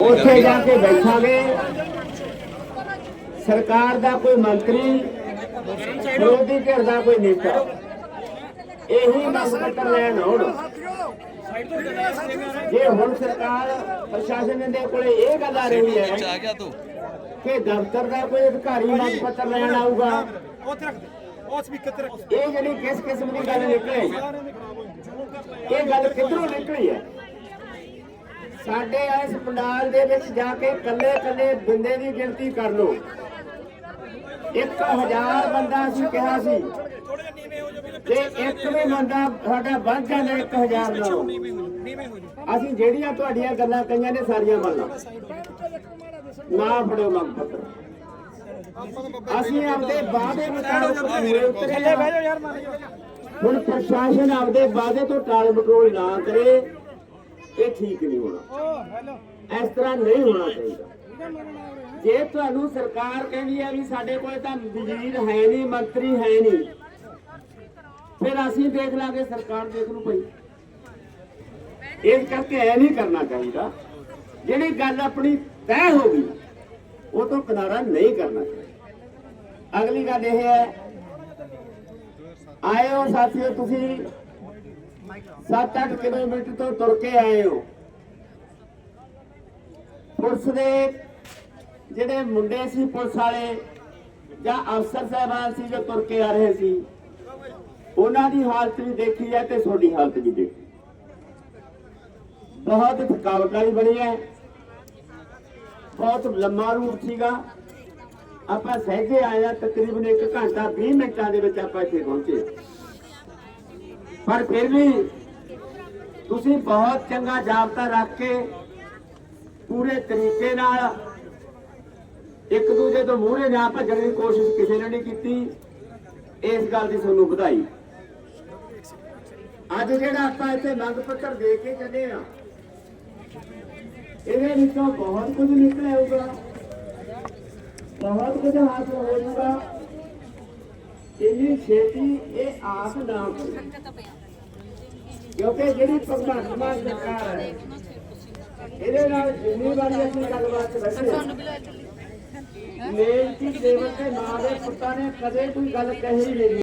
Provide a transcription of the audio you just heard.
ਉੱਥੇ ਜਾ ਕੇ ਬੈਠਾਂਗੇ। ਸਰਕਾਰ ਦਾ ਕੋਈ ਮੰਤਰੀ, ਵਿਰੋਧੀ ਧਿਰ ਦਾ ਕੋਈ ਨੇਤਾ। ਇਹੀ ਮੰਗ ਲੈਣ ਆਉਣ। ਜੇ ਹੁਣ ਸਰਕਾਰ ਪ੍ਰਸ਼ਾਸਨ ਦੇ ਕੋਲੇ ਇਹ ਗੱਲ ਆ ਰਹੀ ਹੈ ਕਿ ਦਫ਼ਤਰ ਦਾ ਕੋਈ ਅਧਿਕਾਰੀ ਮੰਗ ਪੱਤਰ ਲੈਣ ਆਊਗਾ, ਇਹ ਜਿਹੜੀ ਕਿਸ ਕਿਸਮ ਦੀ ਗੱਲ ਨਿਕਲੇ, ਇਹ ਗੱਲ ਕਿੱਧਰੋਂ ਨਿਕਲੀ ਹੈ? ਸਾਡੇ ਇਸ ਪੰਡਾਲ ਦੇ ਵਿੱਚ ਜਾ ਕੇ ਕੱਲੇ ਕੱਲੇ ਬੰਦੇ ਦੀ ਗਿਣਤੀ ਕਰ ਲਓ। 1000 ਬੰਦਾ ਅਸੀਂ ਕਿਹਾ ਸੀ। ਤੇ ਇੱਕ ਵੀ ਬੰਦਾ ਸਾਡਾ ਵੱਧ ਜਾਂਦਾ 1000 ਨਾਲੋਂ। ਅਸੀਂ ਜਿਹੜੀਆਂ ਤੁਹਾਡੀਆਂ ਗੱਲਾਂ ਕਈਆਂ ਨੇ ਸਾਰੀਆਂ ਮੰਨਾਂ ਨਾ ਫੜੋ ਮੰਗ ਪੱਤਰ। ਅਸੀਂ ਆਪਦੇ ਵਾਅਦੇ ਮੁਤਾਬਕ ਉਤਰੇ ਥੱਲੇ ਬਹਿ ਹਾਂ। ਜਾਓ ਯਾਰ। ਮਾਰ ਜਾਓ ਹੁਣ ਪ੍ਰਸ਼ਾਸਨ ਆਪਦੇ ਵਾਅਦੇ ਤੋਂ ਟਾਲ ਮਟੋਲ ਨਾ ਕਰੇ। ਇਹ ਠੀਕ ਨਹੀਂ ਹੋਣਾ। ਇਸ ਤਰ੍ਹਾਂ ਨਹੀਂ ਹੋਣਾ ਚਾਹੀਦਾ। ਜੇ ਤੁਹਾਨੂੰ ਸਰਕਾਰ ਕਹਿੰਦੀ ਹੈ ਵੀ ਸਾਡੇ ਕੋਲ ਤਾਂ ਵਜ਼ੀਰ ਹੈ ਨਹੀਂ ਮੰਤਰੀ ਹੈ ਨਹੀਂ ਫਿਰ ਅਸੀਂ ਦੇਖ ਲਾਂਗੇ ਸਰਕਾਰ ਦੇਖ ਲੂ ਪਈ ਇਸ ਕਰਕੇ ਐ ਨਹੀਂ ਕਰਨਾ ਚਾਹੀਦਾ। ਜਿਹੜੀ ਗੱਲ ਆਪਣੀ ਤੈਅ ਹੋ ਗਈ ਉਹ ਤੋਂ ਕਿਨਾਰਾ ਨਹੀਂ ਕਰਨਾ ਚਾਹੀਦਾ। ਅਗਲੀ ਗੱਲ ਇਹ ਹੈ ਹੋ ਸਾਥੀਓ ਤੁਸੀਂ 7-8 ਕਿਲੋਮੀਟਰ ਤੋਂ ਤੁਰ ਕੇ ਆਏ ਹੋ। ਪੁਲਿਸ ਦੇ ਜਿਹੜੇ ਮੁੰਡੇ ਸੀ, ਪੁਲਿਸ ਵਾਲੇ ਜਾਂ ਅਫਸਰ ਸਾਹਿਬਾਨ ਸੀ ਜੋ ਤੁਰ ਕੇ ਆ ਰਹੇ ਸੀ, ਉਹਨਾਂ ਦੀ ਹਾਲਤ ਵੀ ਦੇਖੀ ਹੈ ਤੇ ਤੁਹਾਡੀ ਹਾਲਤ ਵੀ ਦੇਖੀ ਬਹੁਤ ਥਕਾਵਟ ਵਾਲੀ ਬਣੀ ਹੈ। ਬਹੁਤ ਲੰਮਾ ਰੂਟ ਸੀਗਾ। ਆਪਾਂ ਸਹਿਜੇ ਆਏ ਆ ਤਕਰੀਬਨ 1 ਘੰਟਾ 20 ਮਿੰਟਾਂ ਦੇ ਵਿੱਚ ਆਪਾਂ ਇੱਥੇ ਪਹੁੰਚੇ ਪਰ ਫਿਰ ਵੀ ਤੁਸੀਂ ਬਹੁਤ ਚੰਗਾ ਜਾਬਤਾ ਰੱਖ ਕੇ ਪੂਰੇ ਤਰੀਕੇ ਨਾਲ ਇੱਕ ਦੂਜੇ ਤੋਂ ਮੂਹਰੇ ਨਾ ਭੱਜਣ ਦੀ ਕੋਸ਼ਿਸ਼ ਕਿਸੇ ਨੇ ਨਹੀਂ ਕੀਤੀ, ਇਸ ਗੱਲ ਦੀ ਤੁਹਾਨੂੰ ਵਧਾਈ। ਅੱਜ ਜਿਹੜਾ ਆਪਾਂ ਇੱਥੇ ਮੰਗ ਪੱਤਰ ਦੇ ਕੇ ਚੱਲੇ ਆ ਇਹਦੇ ਵਿੱਚੋਂ ਬਹੁਤ ਕੁਝ ਨਿਕਲਿਆ ਹੋਊਗਾ। ਬਹੁਤ ਕੁਝ ਹਾਸਲ ਹੋਊਗਾ ਜਾਊਗਾ। ਇੰਨੀ ਛੇਤੀ ਇਹ ਆਸ ਨਾ ਕਿਉਂਕਿ ਜਿਹੜੀ ਮਾਨ ਸਰਕਾਰ ਹੈ ਇਹਦੇ ਨਾਲ ਜਿੰਨੀ ਵਾਰੀ ਅਸੀਂ ਗੱਲਬਾਤ ਬੈਠੇ ਮੇਲ ਦੀ ਦੇਵਤ ਦੇ ਮਾਂ ਦੇ ਪੁੱਤਾਂ ਨੇ ਕਦੇ ਕੋਈ ਗੱਲ ਕਹੀ ਨਹੀਂ।